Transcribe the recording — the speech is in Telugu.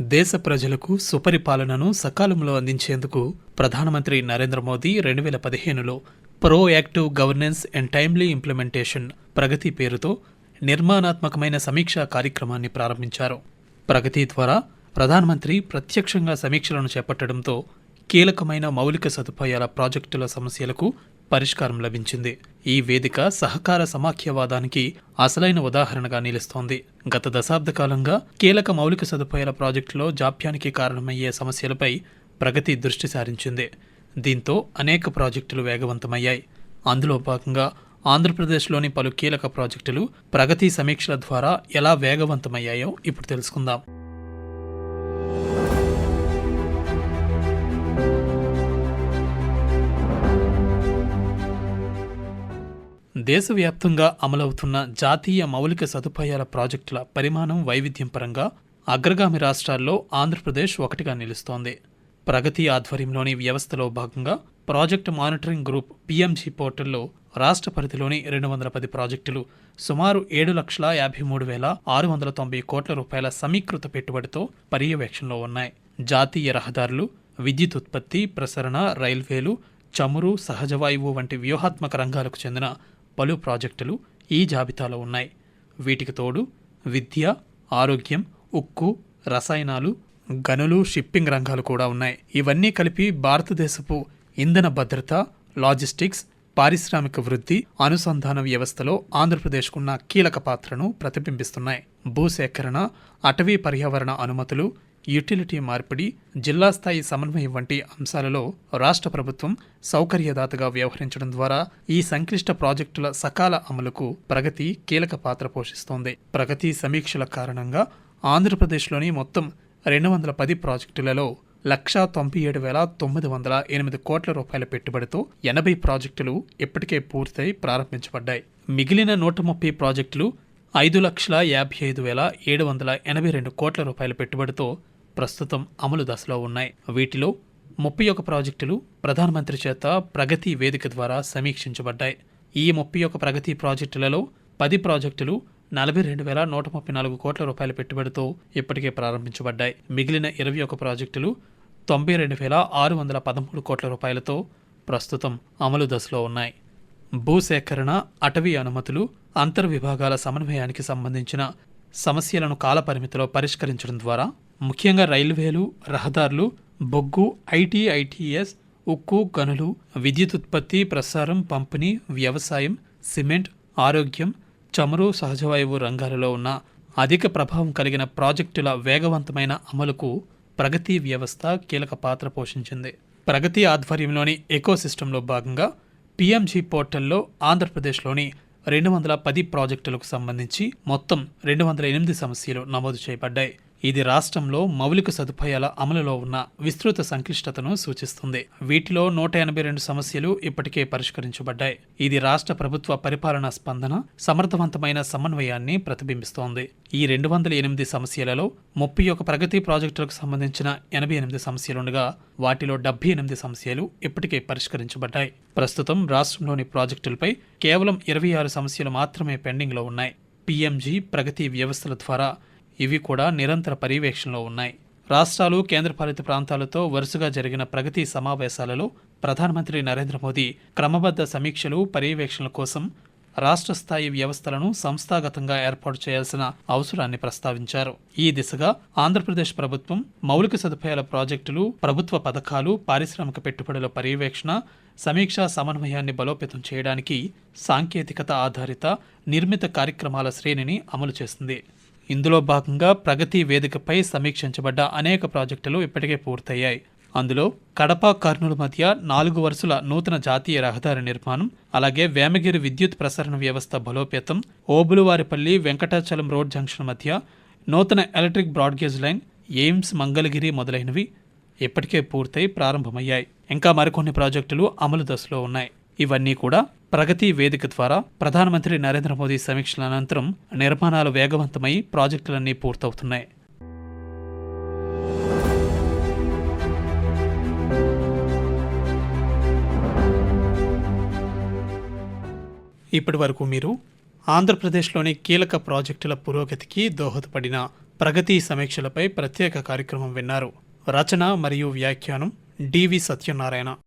దేశ ప్రజలకు సుపరిపాలనను సకాలంలో అందించేందుకు ప్రధానమంత్రి నరేంద్ర మోదీ రెండు వేల పదిహేనులో proactive governance and timely implementation Pragati పేరుతో నిర్మాణాత్మకమైన సమీక్షా కార్యక్రమాన్ని ప్రారంభించారు. ప్రగతి ద్వారా ప్రధానమంత్రి ప్రత్యక్షంగా సమీక్షలను చేపట్టడంతో కీలకమైన మౌలిక సదుపాయాల ప్రాజెక్టుల సమస్యలకు పరిష్కారం లభించింది. ఈ వేదిక సహకార సమాఖ్యవాదానికి అసలైన ఉదాహరణగా నిలుస్తోంది. గత దశాబ్ద కాలంగా కీలక మౌలిక సదుపాయాల ప్రాజెక్టులో జాప్యానికి కారణమయ్యే సమస్యలపై ప్రగతి దృష్టి సారించింది. దీంతో అనేక ప్రాజెక్టులు వేగవంతమయ్యాయి. అందులో భాగంగా ఆంధ్రప్రదేశ్లోని పలు కీలక ప్రాజెక్టులు ప్రగతి సమీక్షల ద్వారా ఎలా వేగవంతమయ్యాయో ఇప్పుడు తెలుసుకుందాం. దేశవ్యాప్తంగా అమలవుతున్న జాతీయ మౌలిక సదుపాయాల ప్రాజెక్టుల పరిమాణం వైవిధ్యం పరంగా అగ్రగామి రాష్ట్రాల్లో ఆంధ్రప్రదేశ్ ఒకటిగా నిలుస్తోంది. ప్రగతి ఆధ్వర్యంలోని వ్యవస్థలో భాగంగా ప్రాజెక్టు మానిటరింగ్ గ్రూప్ పీఎంజీ పోర్టల్లో రాష్ట్ర పరిధిలోని రెండు వందల పది ప్రాజెక్టులు సుమారు ఏడు లక్షల యాభై మూడు వేల ఆరు వందల తొంభై కోట్ల రూపాయల సమీకృత పెట్టుబడితో పర్యవేక్షణలో ఉన్నాయి. జాతీయ రహదారులు విద్యుత్ ఉత్పత్తి ప్రసరణ రైల్వేలు చమురు సహజవాయువు వంటి వ్యూహాత్మక రంగాలకు చెందిన పలు ప్రాజెక్టులు ఈ జాబితాలో ఉన్నాయి. వీటికి తోడు విద్య ఆరోగ్యం ఉక్కు రసాయనాలు గనులు షిప్పింగ్ రంగాలు కూడా ఉన్నాయి. ఇవన్నీ కలిపి భారతదేశపు ఇంధన భద్రత లాజిస్టిక్స్ పారిశ్రామిక వృద్ధి అనుసంధాన వ్యవస్థలో ఆంధ్రప్రదేశ్కున్న కీలక పాత్రను ప్రతిబింబిస్తున్నాయి. భూసేకరణ అటవీ పర్యావరణ అనుమతులు యుటిలిటీ మార్పిడి జిల్లా స్థాయి సమన్వయం వంటి అంశాలలో రాష్ట్ర ప్రభుత్వం సౌకర్యదాతగా వ్యవహరించడం ద్వారా ఈ సంక్లిష్ట ప్రాజెక్టుల సకాల అమలుకు ప్రగతి కీలక పాత్ర పోషిస్తోంది. ప్రగతి సమీక్షల కారణంగా ఆంధ్రప్రదేశ్లోని మొత్తం రెండు వందల పది ప్రాజెక్టులలో లక్షా తొంభై ఏడు వేల తొమ్మిది వందల ఎనిమిది కోట్ల రూపాయల పెట్టుబడితో ఎనభై ప్రాజెక్టులు ఇప్పటికే పూర్తయి ప్రారంభించబడ్డాయి. మిగిలిన నూట ముప్పై ప్రాజెక్టులు ఐదు లక్షల యాభై ఐదు వేల ఏడు వందల ఎనభై రెండు కోట్ల రూపాయల పెట్టుబడితో ప్రస్తుతం అమలు దశలో ఉన్నాయి. వీటిలో ముప్పై ఒక ప్రాజెక్టులు ప్రధానమంత్రి చేత ప్రగతి వేదిక ద్వారా సమీక్షించబడ్డాయి. ఈ ముప్పై ఒక ప్రగతి ప్రాజెక్టులలో పది ప్రాజెక్టులు నలభై రెండు వేల నూట ముప్పై నాలుగు కోట్ల రూపాయల పెట్టుబడితో ఇప్పటికే ప్రారంభించబడ్డాయి. మిగిలిన ఇరవై ఒక ప్రాజెక్టులు తొంభై రెండు వేల ఆరు వందల పదమూడు కోట్ల రూపాయలతో ప్రస్తుతం అమలు దశలో ఉన్నాయి. భూసేకరణ అటవీ అనుమతులు అంతర్విభాగాల సమన్వయానికి సంబంధించిన సమస్యలను కాలపరిమితిలో పరిష్కరించడం ద్వారా ముఖ్యంగా రైల్వేలు రహదారులు బొగ్గు ఐటీ ఐటీఎస్ ఉక్కు గనులు విద్యుత్ ఉత్పత్తి ప్రసారం పంపిణీ వ్యవసాయం సిమెంట్ ఆరోగ్యం చమురు సహజవాయువు రంగాలలో ఉన్న అధిక ప్రభావం కలిగిన ప్రాజెక్టుల వేగవంతమైన అమలుకు ప్రగతి వ్యవస్థ కీలక పాత్ర పోషించింది. ప్రగతి ఆధ్వర్యంలోని ఎకోసిస్టంలో భాగంగా పిఎంజీ పోర్టల్లో ఆంధ్రప్రదేశ్లోని రెండు వందల పది ప్రాజెక్టులకు సంబంధించి మొత్తం రెండు వందల ఎనిమిది సమస్యలు నమోదు చేయబడ్డాయి. ఇది రాష్ట్రంలో మౌలిక సదుపాయాల అమలులో ఉన్న విస్తృత సంక్లిష్టతను సూచిస్తుంది. వీటిలో నూట ఎనభై రెండు సమస్యలు ఇప్పటికే పరిష్కరించబడ్డాయి. ఇది రాష్ట్ర ప్రభుత్వ పరిపాలనా స్పందన సమర్థవంతమైన సమన్వయాన్ని ప్రతిబింబిస్తోంది. ఈ రెండు వందల ఎనిమిది సమస్యలలో ముప్పై ఒక ప్రగతి ప్రాజెక్టులకు సంబంధించిన ఎనభై ఎనిమిది సమస్యలుండగా వాటిలో డెబ్బై ఎనిమిది సమస్యలు ఇప్పటికే పరిష్కరించబడ్డాయి. ప్రస్తుతం రాష్ట్రంలోని ప్రాజెక్టులపై కేవలం ఇరవై ఆరు సమస్యలు మాత్రమే పెండింగ్లో ఉన్నాయి. పీఎంజీ ప్రగతి వ్యవస్థల ద్వారా ఇవి కూడా నిరంతర పర్యవేక్షణలో ఉన్నాయి. రాష్ట్రాలు కేంద్రపాలిత ప్రాంతాలతో వరుసగా జరిగిన ప్రగతి సమావేశాలలో ప్రధానమంత్రి నరేంద్ర మోదీ క్రమబద్ధ సమీక్షలు పర్యవేక్షణల కోసం రాష్ట్ర స్థాయి వ్యవస్థలను సంస్థాగతంగా ఏర్పాటు చేయాల్సిన అవసరాన్ని ప్రస్తావించారు. ఈ దిశగా ఆంధ్రప్రదేశ్ ప్రభుత్వం మౌలిక సదుపాయాల ప్రాజెక్టులు ప్రభుత్వ పథకాలు పారిశ్రామిక పెట్టుబడుల పర్యవేక్షణ సమీక్షా సమన్వయాన్ని బలోపేతం చేయడానికి సాంకేతికత ఆధారిత నిర్మిత కార్యక్రమాల శ్రేణిని అమలు చేస్తుంది ఇందులో భాగంగా ప్రగతి వేదికపై సమీక్షించబడ్డ అనేక ప్రాజెక్టులు ఇప్పటికే పూర్తయ్యాయి. అందులో కడప కర్నూలు మధ్య నాలుగు వరుసల నూతన జాతీయ రహదారి నిర్మాణం అలాగే వేమగిరి విద్యుత్ ప్రసరణ వ్యవస్థ బలోపేతం ఓబులువారిపల్లి వెంకటాచలం రోడ్ జంక్షన్ మధ్య నూతన electric broad gauge line AIIMS Mangalagiri మొదలైనవి ఇప్పటికే పూర్తయి ప్రారంభమయ్యాయి. ఇంకా మరికొన్ని ప్రాజెక్టులు అమలు దశలో ఉన్నాయి. ఇవన్నీ కూడా ప్రగతి వేదిక ద్వారా ప్రధానమంత్రి నరేంద్ర మోదీ సమీక్షల అనంతరం నిర్మాణాలు వేగవంతమై ప్రాజెక్టులన్నీ పూర్తవుతున్నాయి. ఇప్పటి వరకు మీరు ఆంధ్రప్రదేశ్లోని కీలక ప్రాజెక్టుల పురోగతికి దోహదపడిన ప్రగతి సమీక్షలపై ప్రత్యేక కార్యక్రమం విన్నారు. రచన మరియు వ్యాఖ్యానం డివి సత్యనారాయణ.